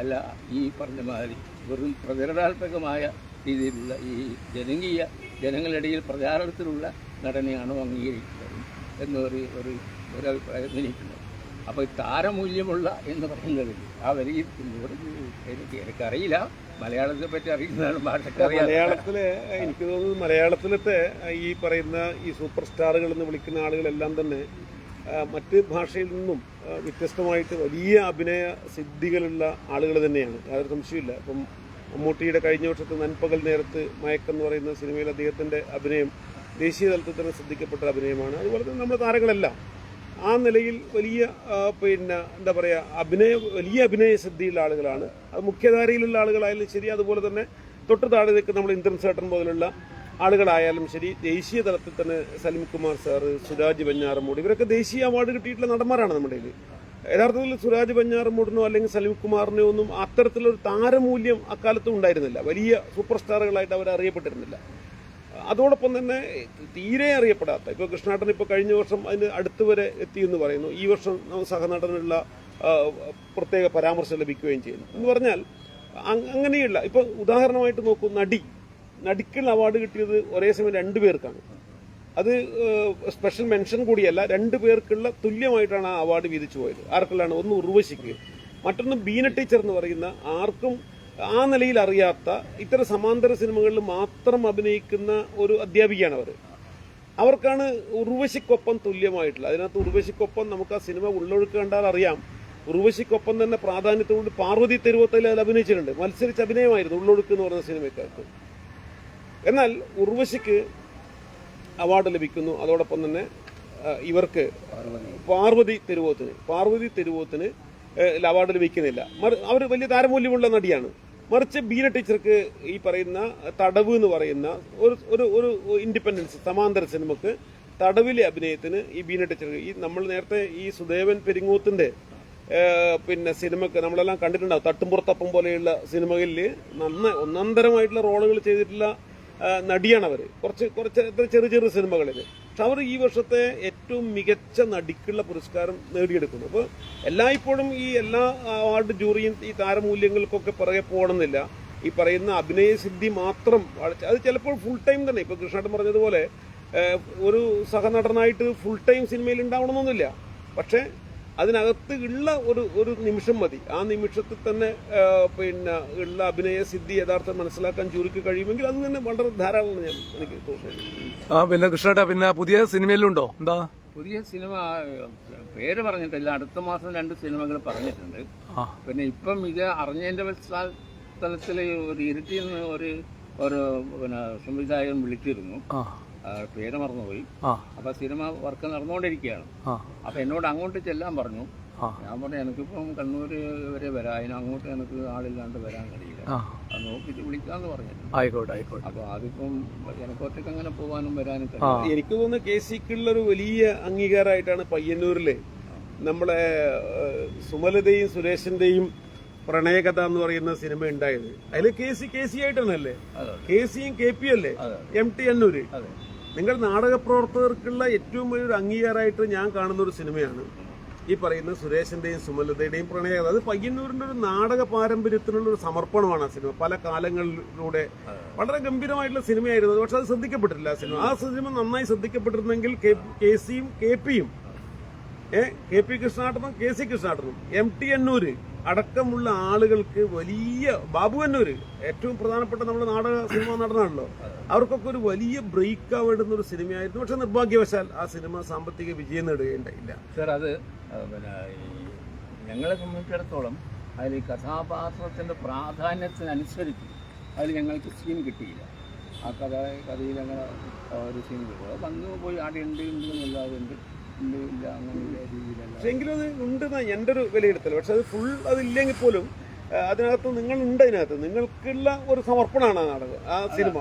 അല്ല ഈ പറഞ്ഞ മാതിരി വെറും പ്രചരണാത്മകമായ രീതിയിലുള്ള ഈ ജനകീയ ജനങ്ങളിടയിൽ പ്രചാരണത്തിലുള്ള നടനെയാണോ അംഗീകരിക്കുന്നത് എന്നൊരു ഒരു ഒരു അഭിപ്രായം എനിക്കുണ്ട് അപ്പോൾ താരമൂല്യമുള്ള എന്ന് പറയുന്നത് ആ വരിയിൽ എനിക്ക് എനിക്കറിയില്ല. മലയാളത്തെ പറ്റി അറിയുന്നതാണ് മലയാളത്തിൽ എനിക്ക് തോന്നുന്നു മലയാളത്തിലത്തെ ഈ പറയുന്ന ഈ സൂപ്പർ സ്റ്റാറുകൾ എന്ന് വിളിക്കുന്ന ആളുകളെല്ലാം തന്നെ മറ്റ് ഭാഷയിൽ നിന്നും വ്യത്യസ്തമായിട്ട് വലിയ അഭിനയ സിദ്ധികളുള്ള ആളുകൾ തന്നെയാണ്. യാതൊരു സംശയമില്ല ഇപ്പം മമ്മൂട്ടിയുടെ കഴിഞ്ഞ വർഷത്തെ നൻപകൽ നേരത്ത് മയക്കെന്ന് പറയുന്ന സിനിമയിൽ അദ്ദേഹത്തിന്റെ അഭിനയം ദേശീയ തലത്തിൽ തന്നെ ശ്രദ്ധിക്കപ്പെട്ട അഭിനയമാണ്. അതുപോലെ തന്നെ നമ്മുടെ താരങ്ങളെല്ലാം. ആ നിലയിൽ വലിയ പിന്നെ എന്താ പറയുക അഭിനയ വലിയ അഭിനയ സിദ്ധിയുള്ള ആളുകളാണ്. അത് മുഖ്യധാരയിലുള്ള ആളുകളായാലും ശരി അതുപോലെ തന്നെ തൊട്ട് താഴെ നിൽക്കുന്ന നമ്മൾ ഇന്ദ്രൻ സേട്ടൻ പോലുള്ള ആളുകളായാലും ശരി ദേശീയ തലത്തിൽ തന്നെ സലിം കുമാർ സാറ് സുരാജ് ബഞ്ഞാറമൂട് ഇവരൊക്കെ ദേശീയ അവാർഡ് കിട്ടിയിട്ടുള്ള നടന്മാരാണ് നമ്മുടെ യഥാർത്ഥത്തിൽ സുരാജ് ബഞ്ഞാറമൂടിനോ അല്ലെങ്കിൽ സലീം കുമാറിനോ ഒന്നും അത്തരത്തിലൊരു താരമൂല്യം അക്കാലത്തും ഉണ്ടായിരുന്നില്ല. വലിയ സൂപ്പർ സ്റ്റാറുകളായിട്ട് അവർ അറിയപ്പെട്ടിരുന്നില്ല. അതോടൊപ്പം തന്നെ തീരെ അറിയപ്പെടാത്ത ഇപ്പോൾ കൃഷ്ണാട്ടൻ ഇപ്പോൾ കഴിഞ്ഞ വർഷം അതിന് അടുത്ത് വരെ എത്തിയെന്ന് പറയുന്നു. ഈ വർഷം സഹനടനുള്ള പ്രത്യേക പരാമർശം ലഭിക്കുകയും ചെയ്യുന്നു. എന്ന് പറഞ്ഞാൽ അങ് അങ്ങനെയുള്ള ഇപ്പോൾ ഉദാഹരണമായിട്ട് നോക്കൂ നടി. നടിക്കുള്ള അവാർഡ് കിട്ടിയത് ഒരേ സമയം രണ്ടു പേർക്കാണ്. അത് സ്പെഷ്യൽ മെൻഷൻ കൂടിയല്ല രണ്ടു പേർക്കുള്ള തുല്യമായിട്ടാണ് ആ അവാർഡ് വീതിച്ചു പോയത്. ആർക്കെല്ലാം ഒന്ന് ഉർവശിക്ക്. മറ്റൊന്ന് ബീന ടീച്ചർ എന്ന് പറയുന്ന ആർക്കും ആ നിലയിൽ അറിയാത്ത ഇത്തരം സമാന്തര സിനിമകളിൽ മാത്രം അഭിനയിക്കുന്ന ഒരു അധ്യാപികയാണ് അവർ അവർക്കാണ് ഉർവശിക്കൊപ്പം തുല്യമായിട്ടുള്ള അതിനകത്ത് ഉർവശിക്കൊപ്പം നമുക്ക് ആ സിനിമ ഉള്ളൊഴുക്ക് കണ്ടാൽ അറിയാം. ഉർവശിക്കൊപ്പം തന്നെ പ്രാധാന്യത്തോട് പാർവതി തെരുവത്തിൽ അതിൽ അഭിനയിച്ചിട്ടുണ്ട്. മത്സരിച്ച് അഭിനയമായിരുന്നു ഉള്ളൊഴുക്ക് എന്ന് പറയുന്ന സിനിമയ്ക്കകത്ത്. എന്നാൽ ഉർവശിക്ക് അവാർഡ് ലഭിക്കുന്നു. അതോടൊപ്പം തന്നെ ഇവർക്ക് പാർവതി തെരുവോത്തിന് പാർവതി തെരുവോത്തിന് അവാർഡ് ലഭിക്കുന്നില്ല. അവർ വലിയ താരമൂല്യമുള്ള നടിയാണ്. മറിച്ച് ബീന ടീച്ചർക്ക് ഈ പറയുന്ന തടവ് എന്ന് പറയുന്ന ഒരു ഒരു ഒരു ഇൻഡിപെൻഡൻസ് സമാന്തര സിനിമക്ക് തടവിലെ അഭിനയത്തിന് ഈ ബീന ടീച്ചർക്ക് ഈ നമ്മൾ നേരത്തെ ഈ സുദേവൻ പെരിങ്ങൂത്തിന്റെ പിന്നെ സിനിമക്ക് നമ്മളെല്ലാം കണ്ടിട്ടുണ്ടാവും. തട്ടുംപുറത്തപ്പം പോലെയുള്ള സിനിമകളിൽ നന്ന ഒന്നന്തരമായിട്ടുള്ള റോളുകൾ ചെയ്തിട്ടുള്ള നടിയാണ് അവർ കുറച്ച് കുറച്ച് ചെറിയ ചെറിയ സിനിമകളിൽ പക്ഷെ അവർ ഈ വർഷത്തെ ഏറ്റവും മികച്ച നടിക്കുള്ള പുരസ്കാരം നേടിയെടുക്കുന്നു. അപ്പോൾ എല്ലായ്പ്പോഴും ഈ എല്ലാ അവാർഡ് ജൂറിയും ഈ താരമൂല്യങ്ങൾക്കൊക്കെ പുറകെ പോകണമെന്നില്ല. ഈ പറയുന്ന അഭിനയ സിദ്ധി മാത്രം അത് ചിലപ്പോൾ ഫുൾ ടൈം തന്നെ. ഇപ്പോൾ കൃഷ്ണാട്ടൻ പറഞ്ഞതുപോലെ ഒരു സഹനടനായിട്ട് ഫുൾ ടൈം സിനിമയിൽ ഉണ്ടാവണമെന്നൊന്നുമില്ല. പക്ഷേ അതിനകത്ത് ഉള്ള ഒരു ഒരു നിമിഷം മതി. ആ നിമിഷത്തിൽ തന്നെ പിന്നെ ഉള്ള അഭിനയ സിദ്ധി യഥാർത്ഥം മനസ്സിലാക്കാൻ ജൂറിക്ക് കഴിയുമെങ്കിൽ അത് തന്നെ വളരെ ധാരാളം ഞാൻ എനിക്ക് തോന്നുന്നു. ആ പിന്നെ കൃഷ്ണേട്ടാ പിന്നെ പുതിയ സിനിമയിലുണ്ടോ? എന്താ? പുതിയ സിനിമ പേര് പറഞ്ഞിട്ടില്ല. അടുത്ത മാസം രണ്ട് സിനിമകൾ പറഞ്ഞിട്ടുണ്ട്. പിന്നെ ഇപ്പം ഇത് അറിഞ്ഞതിന്റെ പശ്ചാത്തലത്തിൽ ഒരു ഇരുട്ടിൽ നിന്ന് ഒരു ഒരു പിന്നെ സംവിധായകൻ വിളിച്ചിരുന്നു. പേര് മറന്നുപോയി. ആ. അപ്പൊ സിനിമ വർക്ക് നടന്നുകൊണ്ടിരിക്കുകയാണ്. അപ്പൊ എന്നോട് അങ്ങോട്ട് ചെല്ലാൻ പറഞ്ഞു. ഞാൻ പറഞ്ഞു എനിക്കിപ്പം കണ്ണൂർ വരെ വരാം. അതിന് അങ്ങോട്ട് എനിക്ക് ആളില്ലാണ്ട് വരാൻ കഴിയില്ല. അത് നോക്കിയിട്ട് വിളിക്കാന്ന് പറഞ്ഞു. ആയിക്കോട്ടെ ആയിക്കോട്ടെ. അപ്പൊ അതിപ്പം എനിക്ക് ഒറ്റയ്ക്ക് അങ്ങനെ പോകാനും വരാനും എനിക്ക് തോന്നുന്നു കെ സിക്കുള്ള ഒരു വലിയ അംഗീകാരമായിട്ടാണ് പയ്യന്നൂരിലെ നമ്മളെ സുമലതയും സുരേഷിന്റെയും പ്രണയകഥ എന്ന് പറയുന്ന സിനിമ ഉണ്ടായത്. അതിൽ കെ സി കെ സി ആയിട്ടാണല്ലേ? അതെ കെ സിയും കെ പി അല്ലേ? അതെ എം ടി അന്നൂര്. നിങ്ങൾ നാടക പ്രവർത്തകർക്കുള്ള ഏറ്റവും വലിയൊരു അംഗീകാരമായിട്ട് ഞാൻ കാണുന്ന ഒരു സിനിമയാണ് ഈ പറയുന്ന സുരേഷിന്റെയും സുമലതയുടെയും പ്രണയം. അത് പയ്യന്നൂരിന്റെ ഒരു നാടക പാരമ്പര്യത്തിനുള്ള ഒരു സമർപ്പണമാണ് ആ സിനിമ. പല കാലങ്ങളിലൂടെ വളരെ ഗംഭീരമായിട്ടുള്ള സിനിമയായിരുന്നു. പക്ഷെ അത് ശ്രദ്ധിക്കപ്പെട്ടില്ല ആ സിനിമ. ആ സിനിമ നന്നായി ശ്രദ്ധിക്കപ്പെട്ടിരുന്നെങ്കിൽ കെ സിയും കെ പിയും. ഏ കെ പി കൃഷ്ണാട്ടനും K C കൃഷ്ണാട്ടനും. M T Annur. അടക്കമുള്ള ആളുകൾക്ക് വലിയ ബാബു എന്നൂര് ഏറ്റവും പ്രധാനപ്പെട്ട നമ്മുടെ നാടക സിനിമ നടനാണല്ലോ. അവർക്കൊക്കെ ഒരു വലിയ ബ്രേക്ക് ആവേണ്ടുന്ന ഒരു സിനിമയായിരുന്നു. പക്ഷെ നിർഭാഗ്യവശാൽ ആ സിനിമ സാമ്പത്തിക വിജയം നേടുകയുണ്ടായില്ല. സർ അത് ഞങ്ങളെ സംബന്ധിച്ചിടത്തോളം അതിൽ ഈ കഥാപാത്രത്തിന്റെ പ്രാധാന്യത്തിനനുസരിച്ച് അതിൽ ഞങ്ങൾക്ക് സീൻ കിട്ടിയില്ല. ആ കഥ കഥയിൽ അങ്ങനെ ഒരു സീൻ കിട്ടുക വന്നു പോയി ആടെ ഉണ്ട് ഉണ്ട് എന്നല്ലാതെ ഉണ്ട്. ഉണ്ട് ഇല്ല അങ്ങനെയുള്ള രീതിയിലല്ല. പക്ഷെ എങ്കിലും അത് ഉണ്ടെന്നാണ് എന്റെ ഒരു വിലയിരുത്തൽ പക്ഷെ അത് ഫുൾ അതില്ലെങ്കിൽ പോലും അതിനകത്ത് നിങ്ങൾ ഉണ്ട് അതിനകത്ത്. നിങ്ങൾക്കുള്ള ഒരു സമർപ്പണമാണ് ആ നാടകം ആ cinema.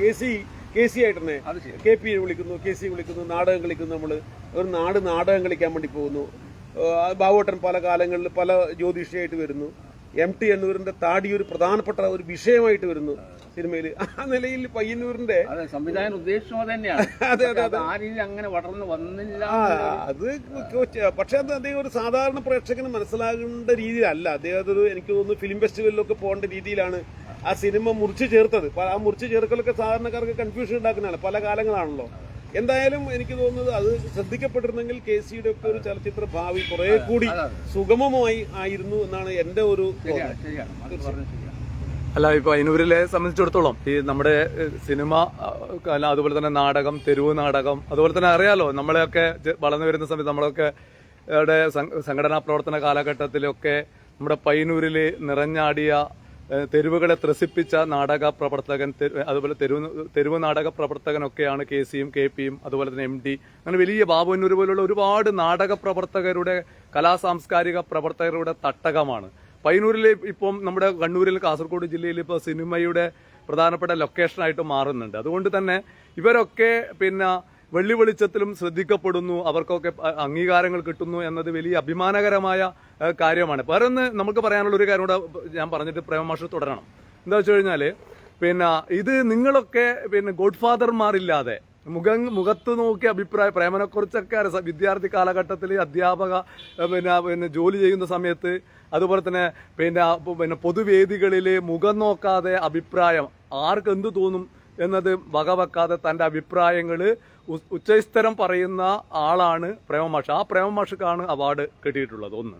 K C K C ആയിട്ട് തന്നെ കെ പി വിളിക്കുന്നു കെ സി വിളിക്കുന്നു നാടകം കളിക്കുന്നു നമ്മൾ ഒരു നാട് നാടകം കളിക്കാൻ വേണ്ടി പോകുന്നു. ബാബുട്ടൻ പല കാലങ്ങളിൽ പല ജ്യോതിഷിയായിട്ട് വരുന്നു. എം ടി എന്നൂരിന്റെ താടി ഒരു പ്രധാനപ്പെട്ട ഒരു വിഷയമായിട്ട് വരുന്നു സിനിമയിൽ ആ നിലയിൽ പയ്യന്നൂരിന്റെ അതെ സംവിധായകൻ ഉദ്ദേശിച്ചത് അത് തന്നെയാണ് അതെ, പക്ഷെ അത് ആ രീതിയിൽ അങ്ങനെ വളർന്നു വന്നില്ല അത് പക്ഷെ അത് അദ്ദേഹം ഒരു സാധാരണ പ്രേക്ഷകന് മനസ്സിലാകേണ്ട രീതിയിലല്ല. അദ്ദേഹം അതൊരു എനിക്ക് തോന്നുന്നു ഫിലിം ഫെസ്റ്റിവലിലൊക്കെ പോകേണ്ട രീതിയിലാണ് ആ സിനിമ മുറിച്ചു ചേർത്തത്. ആ മുറിച്ചു ചേർക്കലൊക്കെ സാധാരണക്കാർക്ക് കൺഫ്യൂഷൻ ഉണ്ടാക്കുന്നതാണ് പല കാലങ്ങളാണല്ലോ. എന്തായാലും എനിക്ക് തോന്നുന്നത് അത് ശ്രദ്ധിക്കപ്പെട്ടിരുന്നെങ്കിൽ കെ സിയുടെ ഒക്കെ ഒരു ചലച്ചിത്ര ഭാവി കുറെ കൂടി സുഗമമായി ആയിരുന്നു എന്നാണ് എന്റെ ഒരു അല്ല ഇപ്പൊ അയനൂരിലെ സംബന്ധിച്ചിടത്തോളം ഈ നമ്മുടെ സിനിമ അല്ല അതുപോലെ തന്നെ നാടകം തെരുവ് നാടകം അതുപോലെ തന്നെ അറിയാലോ നമ്മളെയൊക്കെ വളർന്നു വരുന്ന സമയത്ത് നമ്മളൊക്കെ സംഘടനാ പ്രവർത്തന കാലഘട്ടത്തിലൊക്കെ നമ്മുടെ പൈനൂരിൽ നിറഞ്ഞാടിയ തെരുവുകളെ ത്രസിപ്പിച്ച നാടക പ്രവർത്തകൻ അതുപോലെ തെരുവ് തെരുവ് നാടക പ്രവർത്തകനൊക്കെയാണ് കെ സിയും കെ പിയും അതുപോലെ തന്നെ എം ഡി. അങ്ങനെ വലിയ ബാബുന്നൂർ പോലുള്ള ഒരുപാട് നാടക പ്രവർത്തകരുടെ കലാ സാംസ്കാരിക പ്രവർത്തകരുടെ തട്ടകമാണ്. പയ്യന്നൂരിൽ ഇപ്പം നമ്മുടെ കണ്ണൂരിൽ കാസർഗോഡ് ജില്ലയിൽ ഇപ്പോൾ സിനിമയുടെ പ്രധാനപ്പെട്ട ലൊക്കേഷനായിട്ട് മാറുന്നുണ്ട്. അതുകൊണ്ട് തന്നെ ഇവരൊക്കെ പിന്നെ വെള്ളി വെളിച്ചത്തിലും ശ്രദ്ധിക്കപ്പെടുന്നു. അവർക്കൊക്കെ അംഗീകാരങ്ങൾ കിട്ടുന്നു എന്നത് വലിയ അഭിമാനകരമായ കാര്യമാണ്. വേറെ ഒന്ന് നമുക്ക് പറയാനുള്ള ഒരു കാര്യം കൂടെ ഞാൻ പറഞ്ഞിട്ട് പ്രേമമാഷ് തുടരണം. എന്താ വെച്ച് കഴിഞ്ഞാൽ പിന്നെ ഇത് നിങ്ങളൊക്കെ പിന്നെ ഗോഡ് ഫാദർമാരില്ലാതെ മുഖം മുഖത്ത് നോക്കിയ അഭിപ്രായ പ്രേമനെക്കുറിച്ചൊക്കെ വിദ്യാർത്ഥി കാലഘട്ടത്തിൽ അധ്യാപക പിന്നെ പിന്നെ ജോലി ചെയ്യുന്ന സമയത്ത് അതുപോലെ തന്നെ പിന്നെ പിന്നെ പൊതുവേദികളിൽ മുഖം നോക്കാതെ അഭിപ്രായം ആർക്ക് എന്ത് തോന്നും എന്നത് വകവെക്കാതെ തന്റെ അഭിപ്രായങ്ങൾ ഉച്ചസ്ഥരം പറയുന്ന ആളാണ് പ്രേമമാഷ് ആ പ്രേമമാഷക്കാണ് അവാർഡ് കിട്ടിയിട്ടുള്ളത് ഒന്ന്.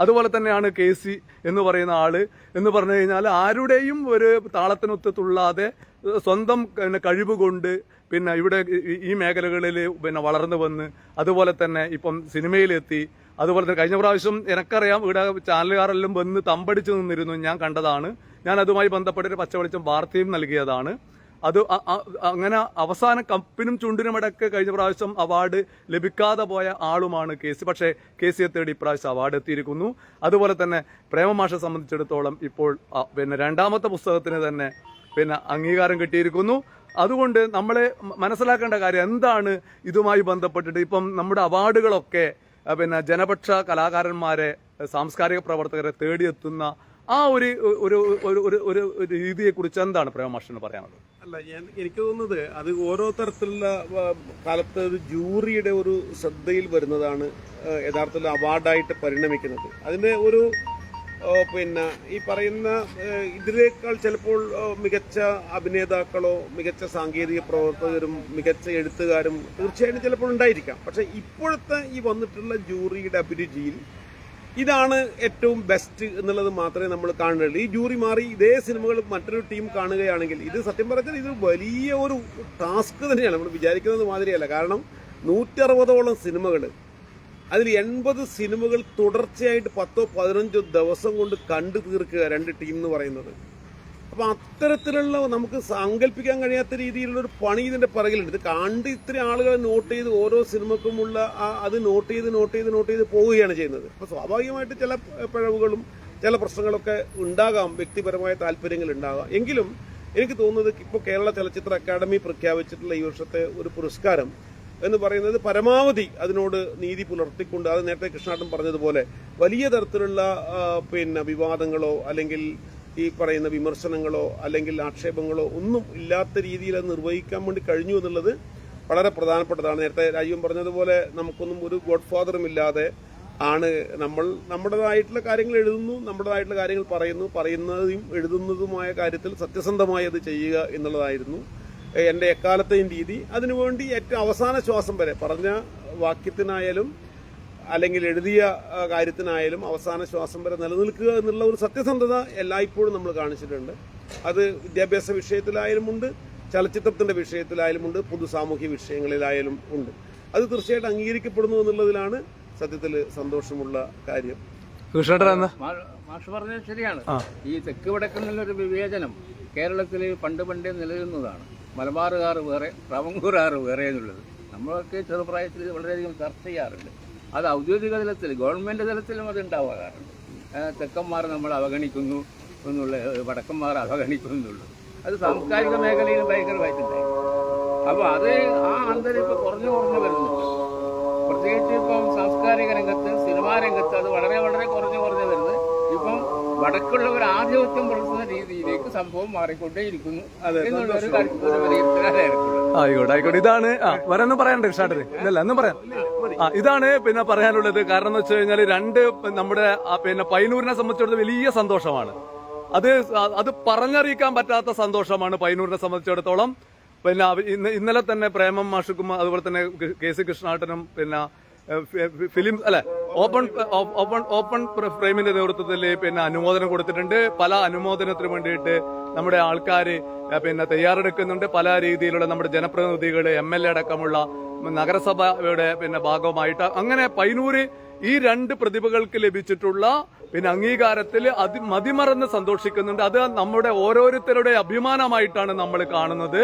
അതുപോലെ തന്നെയാണ് കെ സി എന്ന് പറയുന്ന ആൾ. എന്ന് പറഞ്ഞു കഴിഞ്ഞാൽ ആരുടെയും ഒരു താളത്തിനൊത്ത് തുള്ളാതെ സ്വന്തം പിന്നെ കഴിവ് കൊണ്ട് പിന്നെ ഇവിടെ ഈ- ഈ മേഖലകളിൽ പിന്നെ വളർന്നു വന്ന് അതുപോലെ തന്നെ ഇപ്പം സിനിമയിലെത്തി അതുപോലെ തന്നെ കഴിഞ്ഞ പ്രാവശ്യം എനിക്കറിയാം ഇവിടെ ചാനലുകാരെല്ലാം വന്ന് തമ്പടിച്ചു നിന്നിരുന്നു ഞാൻ കണ്ടതാണ്. ഞാൻ അതുമായി ബന്ധപ്പെട്ട് ഒരു പച്ചവെളിച്ചം വാർത്തയും നൽകിയതാണ്. അത് അങ്ങനെ അവസാന കപ്പിനും ചുണ്ടിനും ഇടയ്ക്ക് കഴിഞ്ഞ പ്രാവശ്യം അവാർഡ് ലഭിക്കാതെ പോയ ആളുമാണ് കെ സി. പക്ഷേ കെ സിയെ തേടി ഇപ്രാവശ്യം അവാർഡ് എത്തിയിരിക്കുന്നു. അതുപോലെ തന്നെ പ്രേമമാഷെ സംബന്ധിച്ചിടത്തോളം ഇപ്പോൾ പിന്നെ രണ്ടാമത്തെ പുസ്തകത്തിന് തന്നെ പിന്നെ അംഗീകാരം കിട്ടിയിരിക്കുന്നു. അതുകൊണ്ട് നമ്മളെ മനസ്സിലാക്കേണ്ട കാര്യം എന്താണ് ഇതുമായി ബന്ധപ്പെട്ടിട്ട് ഇപ്പം നമ്മുടെ അവാർഡുകളൊക്കെ പിന്നെ ജനപക്ഷ കലാകാരന്മാരെ സാംസ്കാരിക പ്രവർത്തകരെ തേടിയെത്തുന്ന ആ ഒരു ഒരു ഒരു ഒരു രീതിയെക്കുറിച്ച് എന്താണ് പ്രേമമാഷന് പറയാനുള്ളത്? അല്ല ഞാൻ എനിക്ക് തോന്നുന്നത് അത് ഓരോ തരത്തിലുള്ള കാലത്ത് ജൂറിയുടെ ഒരു ശ്രദ്ധയിൽ വരുന്നതാണ് യഥാർത്ഥത്തിൽ അവാർഡായിട്ട് പരിണമിക്കുന്നത്. അതിന്റെ ഒരു പിന്നെ ഈ പറയുന്ന ഇതിനേക്കാൾ ചിലപ്പോൾ മികച്ച അഭിനേതാക്കളോ മികച്ച സാങ്കേതിക പ്രവർത്തകരും മികച്ച എഴുത്തുകാരും തീർച്ചയായിട്ടും ചിലപ്പോൾ ഉണ്ടായിരിക്കാം. പക്ഷെ ഇപ്പോഴത്തെ ഈ വന്നിട്ടുള്ള ജൂറിയുടെ അഭിരുചിയിൽ ഇതാണ് ഏറ്റവും ബെസ്റ്റ് എന്നുള്ളത് മാത്രമേ നമ്മൾ കാണുന്നുള്ളൂ. ഈ ജൂറി മാറി ഇതേ സിനിമകൾ മറ്റൊരു ടീം കാണുകയാണെങ്കിൽ ഇത് സത്യം പറഞ്ഞാൽ ഇത് വലിയ ഒരു ടാസ്ക് തന്നെയാണ്. നമ്മൾ വിചാരിക്കുന്നത് മാതിരിയല്ല. കാരണം നൂറ്റി അറുപതോളം സിനിമകൾ അതിൽ എൺപത് സിനിമകൾ തുടർച്ചയായിട്ട് പത്തോ പതിനഞ്ചോ ദിവസം കൊണ്ട് കണ്ടു തീർക്കുക രണ്ട് ടീം എന്ന് പറയുന്നത്. അപ്പൊ അത്തരത്തിലുള്ള നമുക്ക് സങ്കല്പിക്കാൻ കഴിയാത്ത രീതിയിലുള്ള ഒരു പണി ഇതിന്റെ പിറകിലുണ്ട്. ഇത് കണ്ട് ഇത്രയും ആളുകൾ നോട്ട് ചെയ്ത് ഓരോ സിനിമക്കുമുള്ള അത് നോട്ട് ചെയ്ത് നോട്ട് ചെയ്ത് നോട്ട് ചെയ്ത് പോവുകയാണ് ചെയ്യുന്നത്. അപ്പൊ സ്വാഭാവികമായിട്ട് ചില പിഴവുകളും ചില പ്രശ്നങ്ങളൊക്കെ ഉണ്ടാകാം. വ്യക്തിപരമായ താല്പര്യങ്ങൾ ഉണ്ടാകാം. എങ്കിലും എനിക്ക് തോന്നുന്നത് ഇപ്പോൾ കേരള ചലച്ചിത്ര അക്കാദമി പ്രഖ്യാപിച്ചിട്ടുള്ള ഈ വർഷത്തെ ഒരു പുരസ്കാരം എന്ന് പറയുന്നത് പരമാവധി അതിനോട് നീതി പുലർത്തിക്കൊണ്ട് അത് നേരത്തെ കൃഷ്ണാട്ടൻ പറഞ്ഞതുപോലെ വലിയ തരത്തിലുള്ള പിന്നെ വിവാദങ്ങളോ അല്ലെങ്കിൽ ഈ പറയുന്ന വിമർശനങ്ങളോ അല്ലെങ്കിൽ ആക്ഷേപങ്ങളോ ഒന്നും ഇല്ലാത്ത രീതിയിൽ അത് നിർവഹിക്കാൻ വേണ്ടി കഴിഞ്ഞു എന്നുള്ളത് വളരെ പ്രധാനപ്പെട്ടതാണ്. നേരത്തെ രാജീവൻ പറഞ്ഞതുപോലെ നമുക്കൊന്നും ഒരു ഗോഡ് ഫാദറും ഇല്ലാതെ ആണ് നമ്മൾ. നമ്മുടേതായിട്ടുള്ള കാര്യങ്ങൾ എഴുതുന്നു നമ്മുടേതായിട്ടുള്ള കാര്യങ്ങൾ പറയുന്നു. പറയുന്നതും എഴുതുന്നതുമായ കാര്യത്തിൽ സത്യസന്ധമായി അത് ചെയ്യുക എന്നുള്ളതായിരുന്നു എന്റെ എക്കാലത്തെയും രീതി. അതിനുവേണ്ടി ഏറ്റവും അവസാന ശ്വാസം വരെ പറഞ്ഞ വാക്യത്തിനായാലും അല്ലെങ്കിൽ എഴുതിയ കാര്യത്തിനായാലും അവസാന ശ്വാസം വരെ നിലനിൽക്കുക എന്നുള്ള ഒരു സത്യസന്ധത എല്ലായ്പ്പോഴും നമ്മൾ കാണിച്ചിട്ടുണ്ട്. അത് വിദ്യാഭ്യാസ വിഷയത്തിലായാലും ഉണ്ട് ചലച്ചിത്രത്തിന്റെ വിഷയത്തിലായാലും ഉണ്ട് പൊതു സാമൂഹ്യ വിഷയങ്ങളിലായാലും ഉണ്ട്. അത് തീർച്ചയായിട്ടും അംഗീകരിക്കപ്പെടുന്നു എന്നുള്ളതിലാണ് സത്യത്തിൽ സന്തോഷമുള്ള കാര്യം. മാഷ് പറഞ്ഞത് ശരിയാണ്. ഈ തെക്ക് വടക്കെന്നുള്ളൊരു വിവേചനം കേരളത്തിൽ പണ്ട് പണ്ടേ നിലനിന്നതാണ് മലബാറുകാർ വേറെ ട്രാവങ്കൂറുകാർ വേറെ എന്നുള്ളത്. നമ്മളൊക്കെ ചെറുപ്രായത്തിൽ വളരെയധികം ചർച്ച ചെയ്യാറുണ്ട്. അത് ഔദ്യോഗിക തലത്തിൽ ഗവൺമെന്റ് തലത്തിലും അത് ഉണ്ടാവാറുണ്ട് തെക്കന്മാർ നമ്മൾ അവഗണിക്കുന്നു എന്നുള്ള വടക്കന്മാർ അവഗണിക്കുന്നു എന്നുള്ളത് അത് സാംസ്കാരിക മേഖലയിൽ ഭയങ്കരമായിട്ടുണ്ടായി അപ്പോൾ അത് ആ അന്തരം ഇപ്പോൾ കുറഞ്ഞു കുറഞ്ഞു വരുന്നുണ്ട് പ്രത്യേകിച്ച് ഇപ്പം സാംസ്കാരിക രംഗത്ത് സിനിമാ രംഗത്ത് അത് വളരെ വളരെ കുറഞ്ഞു കുറഞ്ഞു വരുന്നത് ഇപ്പം വടക്കുള്ളവർ ആധിപത്യം പുലർത്തുന്ന രീതിയിലേക്ക് സംഭവം മാറിക്കൊണ്ടേയിരിക്കുന്നു ആയിക്കോട്ടെ ആയിക്കോട്ടെ. ഇതാണ് വരെ ഒന്നും പറയണ്ടേ ഇഷ്ടം ഇല്ലല്ല ഒന്നും പറയാം. ഇതാണ് പിന്നെ പറയാനുള്ളത്. കാരണം എന്ന് വെച്ച് കഴിഞ്ഞാൽ രണ്ട് നമ്മുടെ പിന്നെ പൈനൂരിനെ സംബന്ധിച്ചിടത്തോളം വലിയ സന്തോഷമാണ്. അത് അത് പറഞ്ഞറിയിക്കാൻ പറ്റാത്ത സന്തോഷമാണ് പൈനൂരിനെ സംബന്ധിച്ചിടത്തോളം. പിന്നെ ഇന്ന് ഇന്നലെ തന്നെ പ്രേമം മാഷുക്കും അതുപോലെ തന്നെ കെ- സി കൃഷ്ണാട്ടനും പിന്നെ ഫിലിം അല്ലെ ഓപ്പൺ ഓപ്പൺ ഓപ്പൺ ഫ്രെയിമിന്റെ നേതൃത്വത്തിൽ പിന്നെ അനുമോദനം കൊടുത്തിട്ടുണ്ട്. പല അനുമോദനത്തിന് വേണ്ടിയിട്ട് നമ്മുടെ ആൾക്കാർ പിന്നെ തയ്യാറെടുക്കുന്നുണ്ട്. പല രീതിയിലുള്ള നമ്മുടെ ജനപ്രതിനിധികൾ എം എൽ എ അടക്കമുള്ള നഗരസഭയുടെ പിന്നെ ഭാഗമായിട്ട് അങ്ങനെ പൈനൂര് ഈ രണ്ട് പ്രതിഭകൾക്ക് ലഭിച്ചിട്ടുള്ള പിന്നെ അംഗീകാരത്തിൽ അതി മതിമറന്ന് സന്തോഷിക്കുന്നുണ്ട്. അത് നമ്മുടെ ഓരോരുത്തരുടെ അഭിമാനമായിട്ടാണ് നമ്മൾ കാണുന്നത്.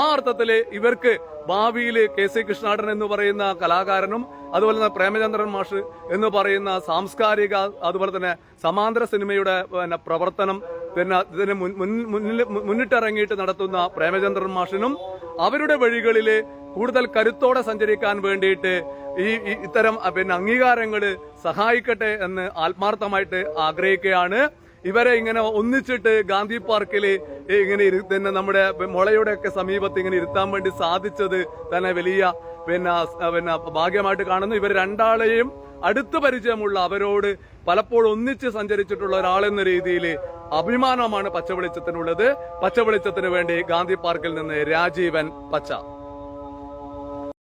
ആ അർത്ഥത്തിൽ ഇവർക്ക് ഭാവിയിൽ കെ സി കൃഷ്ണാടൻ എന്ന് പറയുന്ന കലാകാരനും അതുപോലെ തന്നെ പ്രേമചന്ദ്രൻ മാഷ് എന്ന് പറയുന്ന സാംസ്കാരിക അതുപോലെ തന്നെ സമാന്തര സിനിമയുടെ പ്രവർത്തനം പിന്നെ ഇതിന് മുന്നിട്ടിറങ്ങിയിട്ട് നടത്തുന്ന പ്രേമചന്ദ്രൻ മാഷിനും അവരുടെ വഴികളിൽ കൂടുതൽ കരുത്തോടെ സഞ്ചരിക്കാൻ വേണ്ടിയിട്ട് ഈ ഇത്തരം പിന്നെ അംഗീകാരങ്ങൾ സഹായിക്കട്ടെ എന്ന് ആത്മാർത്ഥമായിട്ട് ആഗ്രഹിക്കുകയാണ്. ഇവരെ ഇങ്ങനെ ഒന്നിച്ചിട്ട് ഗാന്ധി പാർക്കിൽ ഇങ്ങനെ തന്നെ നമ്മുടെ മുളയുടെ ഒക്കെ സമീപത്ത് ഇങ്ങനെ ഇരുത്താൻ വേണ്ടി സാധിച്ചത് തന്നെ വലിയ പിന്നെ പിന്നെ ഭാഗ്യമായിട്ട് കാണുന്നു. ഇവർ രണ്ടാളെയും അടുത്ത പരിചയമുള്ള അവരോട് പലപ്പോഴും ഒന്നിച്ച് സഞ്ചരിച്ചിട്ടുള്ള ഒരാളെന്ന രീതിയിൽ അഭിമാനമാണ് പച്ചവെളിച്ചത്തിനുള്ളത്. പച്ചവെളിച്ചത്തിന് വേണ്ടി ഗാന്ധി പാർക്കിൽ നിന്ന് രാജീവൻ പച്ച.